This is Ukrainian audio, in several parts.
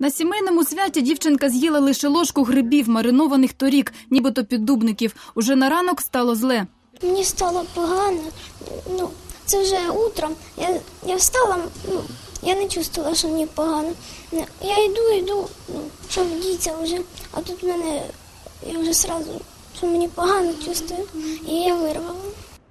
На сімейному святі дівчинка з'їла лише ложку грибів, маринованих торік, нібито піддубників. Уже на ранок стало зле. Мені стало погано. Ну, це вже утром. Я, я встала, ну, я не чувствувала, що мені погано. Ну, Я йду, йду, ну, що вдіться вже, а тут мене, я вже сразу, що мені погано чувствую, і я вирвала.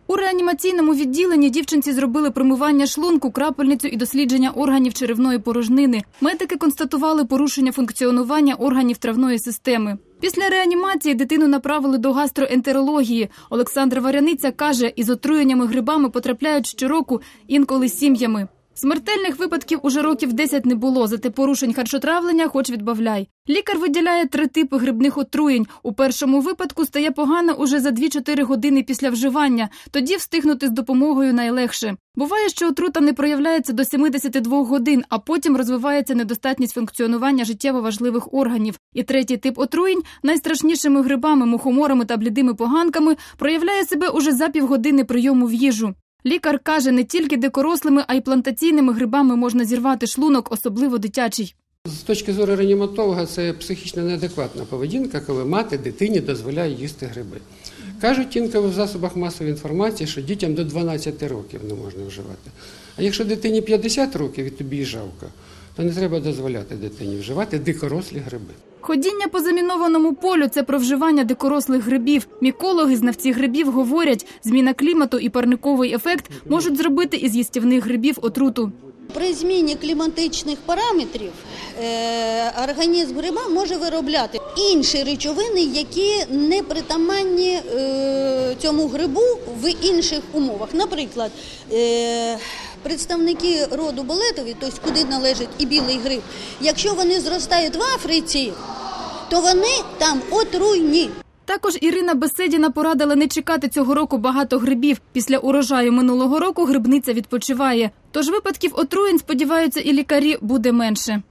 У реанімаційному відділенні дівчинці зробили промивання шлунку, крапельницю і дослідження органів черевної порожнини. Медики констатували порушення функціонування органів травної системи. Після реанімації дитину направили до гастроентерології. Олександр Варяниця каже, із отруєннями грибами потрапляють щороку, інколи сім'ями. Смертельних випадків уже років 10 не було, зате порушень харчотравлення хоч відбавляй. Лікар виділяє три типи грибних отруєнь. У першому випадку стає погано уже за 2-4 години після вживання. Тоді встигнути з допомогою найлегше. Буває, що отрута не проявляється до 72 годин, а потім розвивається недостатність функціонування життєво важливих органів. І третій тип отруєнь найстрашнішими грибами, мухоморами та блідими поганками проявляє себе уже за півгодини прийому в їжу. Лікар каже, не тільки дикорослими, а й плантаційними грибами можна зірвати шлунок, особливо дитячий. З точки зору реаніматолога, це психічно неадекватна поведінка, коли мати дитині дозволяє їсти гриби. Кажуть інколи в засобах масової інформації, що дітям до 12 років не можна вживати. А якщо дитині 50 років і тобі жалко, то не треба дозволяти дитині вживати дикорослі гриби. Ходіння по замінованому полю це про вживання дикорослих грибів. Мікологи, знавці грибів говорять, зміна клімату і парниковий ефект можуть зробити із їстівних грибів отруту. При зміні кліматичних параметрів е, організм гриба може виробляти інші речовини, які не притаманні е, цьому грибу в інших умовах. Наприклад, е, представники роду болетові, тобто куди належить і білий гриб, якщо вони зростають в Африці, то вони там отруйні. Також Ірина Беседіна порадила не чекати цього року багато грибів. Після урожаю минулого року грибниця відпочиває. Тож випадків отруєнь, сподіваються, і лікарі буде менше.